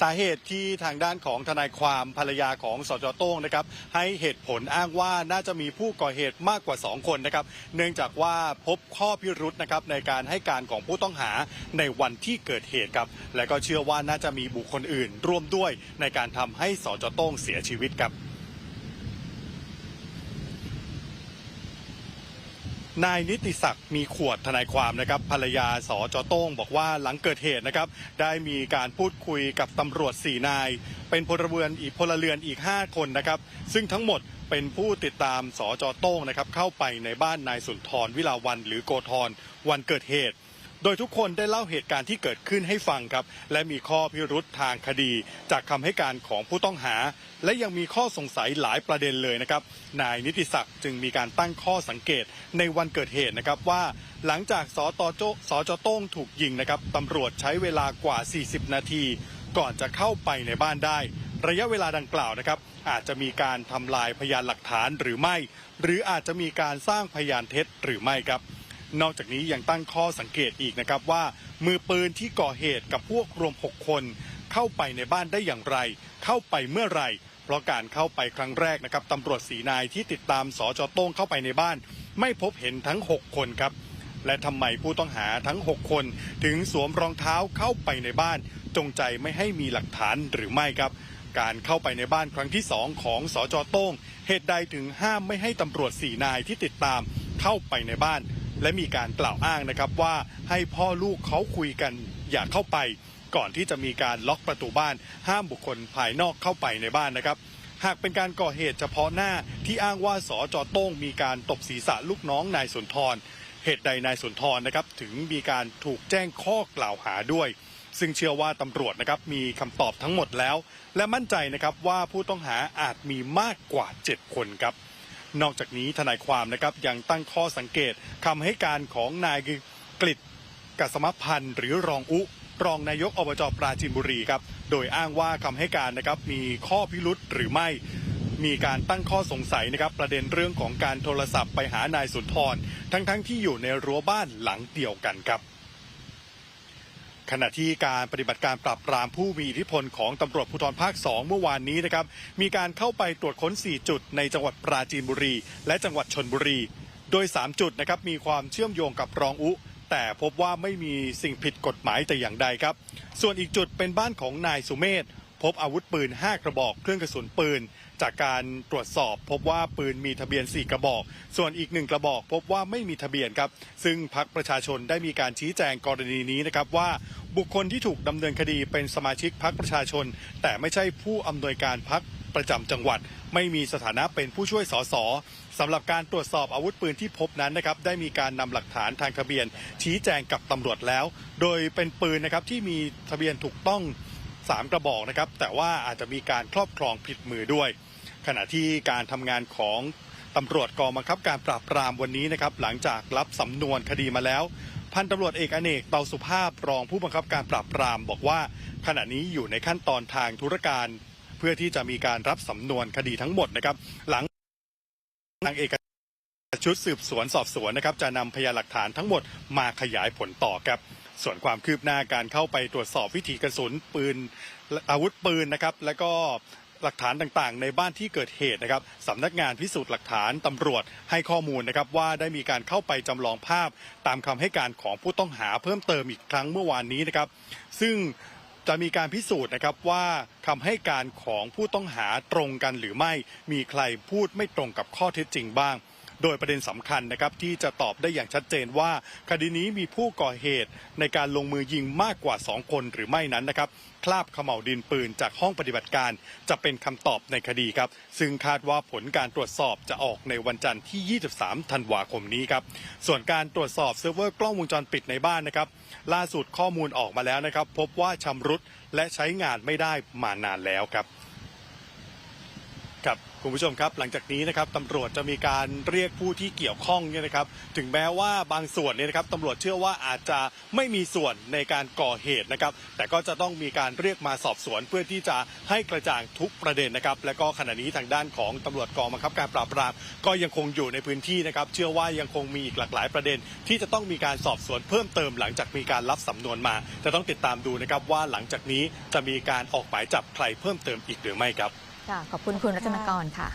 สาเหตุที่ทางด้านของทนายความภรรยาของสจโต้งนะครับให้เหตุผลอ้างว่าน่าจะมีผู้ก่อเหตุมากกว่า 2 คนนะครับ เนื่องจากว่าพบข้อพิรุษนะครับในการให้การของผู้ต้องหาในวันที่เกิดเหตุครับ และก็เชื่อว่าน่าจะมีบุคคลอื่น ร่วมด้วยในการทำให้สจโต้งเสียชีวิตครับ นายนิติศักดิ์มีขวดทนายความนะครับภรรยาสจโต้งบอกว่าหลังเกิดเหตุนะครับ ได้มีการพูดคุยกับตำรวจ 4 นาย เป็นพลเรือนอีกพลเรือนอีก 5 คนนะครับ ซึ่งทั้งหมดเป็นผู้ติดตามสจโต้งนะครับเข้าไปในบ้านนายสุนทรวิลาวันหรือโกธรวันเกิดเหตุ โดยทุกคนได้เล่าเหตุการณ์ที่เกิดขึ้นให้ฟังครับ และมีข้อพิรุษทางคดี จากคำให้การของผู้ต้องหา และยังมีข้อสงสัยหลายประเด็นเลยนะครับ นายนิติศักดิ์จึงมีการตั้งข้อสังเกตในวันเกิดเหตุนะครับว่าหลังจากสตโจสจโต้งถูกยิงนะครับตำรวจใช้เวลากว่า 40 นาที ก่อนจะเข้าไปในบ้านได้ ระยะเวลาดังกล่าวนะครับ อาจจะมีการทำลายพยานหลักฐานหรือไม่ หรืออาจจะมีการสร้างพยานเท็จหรือไม่ครับ นอกจากนี้ยังตั้งข้อสังเกตอีกนะครับว่า มือปืนที่ก่อเหตุกับพวกรวม 6 คน เข้าไปในบ้านได้อย่างไร เข้าไปเมื่อไหรเพราะการเข้าไปครั้งแรกนะครับตำรวจสีนายที่ติดตามสจโต้งเข้าไปในบ้าน ไม่พบเห็นทั้ง 6 คนครับ และทำไมผู้ต้องหาทั้ง 6 คน ถึงสวมรองเท้าเข้าไปในบ้าน จงใจไม่ให้มีหลักฐานหรือไม่ครับ การเข้าไปในบ้านครั้งที่ 2 ของสจโต้ง เหตุใดถึงห้ามไม่ให้ตำรวจสี่นายที่ติดตามเข้าไปในบ้าน และมีการกล่าวอ้างนะครับว่าให้พ่อลูกเขาคุยกันอย่าเข้าไป ก่อนที่จะมีการล็อกประตูบ้าน ห้ามบุคคลภายนอกเข้าไปในบ้านนะครับ หากเป็นการก่อเหตุเฉพาะหน้าที่อ้างว่าสจโต้งมีการตบศีรษะลูกน้องนายสุนทรเหตุใดนายสุนทรนะครับถึงมีการถูกแจ้งข้อกล่าวหาด้วย ซึ่งเชื่อว่าตำรวจนะครับมีคำตอบทั้งหมดแล้ว และมั่นใจนะครับว่าผู้ต้องหาอาจมีมากกว่า 7 คนครับ นอกจากนี้ทนายความนะครับยังตั้งข้อสังเกตคำให้การของนายกฤษกัสมพันธ์หรือรองอุรองนายกอบจปราจีนบุรีครับ โดยอ้างว่าคำให้การนะครับมีข้อพิรุษหรือไม่ มีการตั้งข้อสงสัยนะครับ ประเด็นเรื่องของการโทรศัพท์ไปหานายสุนทร ทั้งๆทที่อยู่ในรั้วบ้านหลังเดียวกันครับ ขณะที่การปฏิบัติการปราบปรามผู้มีอิทธิพลของตำรวจภูธรภาค 2 เมื่อวานนี้นะครับ มีการเข้าไปตรวจค้น 4 จุดในจังหวัดปราจีนบุรี และจังหวัดชนบุรี โดย 3 จุดนะครับมีความเชื่อมโยงกับรองอุ แต่พบว่าไม่มีสิ่งผิดกฎหมายแต่อย่างใดครับ ส่วนอีกจุดเป็นบ้านของนายสุเมธ พบอาวุธปืน 5 กระบอก เครื่องกระสุนปืน จากการตรวจสอบพบว่าปืนมีทะเบียน 4 กระบอก ส่วนอีกหนึ่งกระบอก พบว่าไม่มีทะเบียนครับ ซึ่งพักประชาชนได้มีการชี้แจงกรณีนี้นะครับว่าบุคคลที่ถูกดำเนินคดีเป็นสมาชิกพักประชาชน แต่ไม่ใช่ผู้อำนวยการพักประจำจังหวัด ไม่มีสถานะเป็นผู้ช่วยสสสำหรับการตรวจสอบอาวุธปืนที่พบนั้นนะครับได้มีการนำหลักฐานทางทะเบียน ชี้แจงกับตำรวจแล้ว โดยเป็นปืนนะครับที่มีทะเบียนถูกต้อง 3 กระบอกนะครับ แต่ว่าอาจจะมีการครอบครองผิดมือด้วย ขณะที่การทำงานของตำรวจกองบังคับการปราบปรามวันนี้นะครับ หลังจากรับสำนวนคดีมาแล้ว พันตำรวจเอกอเนกเตาสุภาพรองผู้บังคับการปราบปราม บอกว่าขณะนี้อยู่ในขั้นตอนทางธุรการ เพื่อที่จะมีการรับสำนวนคดีทั้งหมดนะครับ หลังทางเอกชุดสืบสวนสอบสวนนะครับ จะนำพยานหลักฐานทั้งหมดมาขยายผลต่อครับ ส่วนความคืบหน้าการเข้าไปตรวจสอบวิถีกระสุนปืนอาวุธปืนนะครับ และก็หลักฐานต่างๆ ในบ้านที่เกิดเหตุนะครับสำนักงานพิสูจน์หลักฐานตำรวจให้ข้อมูลนะครับว่าได้มีการเข้าไปจำลองภาพตามคำให้การของผู้ต้องหาเพิ่มเติมอีกครั้งเมื่อวานนี้นะครับ ซึ่งจะมีการพิสูจน์นะครับว่าคำให้การของผู้ต้องหาตรงกันหรือไม่มีใครพูดไม่ตรงกับข้อเท็จจริงบ้าง โดยประเด็นสำคัญนะครับที่จะตอบได้อย่างชัดเจนว่าคดีนี้มีผู้ก่อเหตุในการลงมือยิงมากกว่า 2 คนหรือไม่นั้นนะครับคราบขม่าวดินปืนจากห้องปฏิบัติการ จะเป็นคำตอบในคดีครับ ซึ่งคาดว่าผลการตรวจสอบจะออกในวันจันทร์ที่ 23 ธันวาคมนี้ครับ ส่วนการตรวจสอบเซิร์ฟเวอร์กล้องวงจรปิดในบ้านนะครับ ล่าสุดข้อมูลออกมาแล้วนะครับ พบว่าชำรุดและใช้งานไม่ได้มานานแล้วครับ ครับคุณผู้ชมครับหลังจากนี้นะครับตำรวจจะมีการเรียกผู้ที่เกี่ยวข้องเนี่ยนะครับ ถึงแม้ว่าบางส่วนเนี่ยนะครับตำรวจเชื่อว่าอาจจะไม่มีส่วนในการก่อเหตุนะครับ แต่ก็จะต้องมีการเรียกมาสอบสวน เพื่อที่จะให้กระจ่างทุกประเด็นนะครับ และก็ขณะนี้ทางด้านของตำรวจกองบังคับการปราบปรามก็ยังคงอยู่ในพื้นที่นะครับ เชื่อว่ายังคงมีอีกหลากหลายประเด็น ที่จะต้องมีการสอบสวนเพิ่มเติม หลังจากมีการรับสำนวนมา จะต้องติดตามดูนะครับว่าหลังจากนี้จะมีการออกหมายจับใครเพิ่มเติมอีกหรือไม่ครับ ขอบคุณคุณรัตนกรค่ะ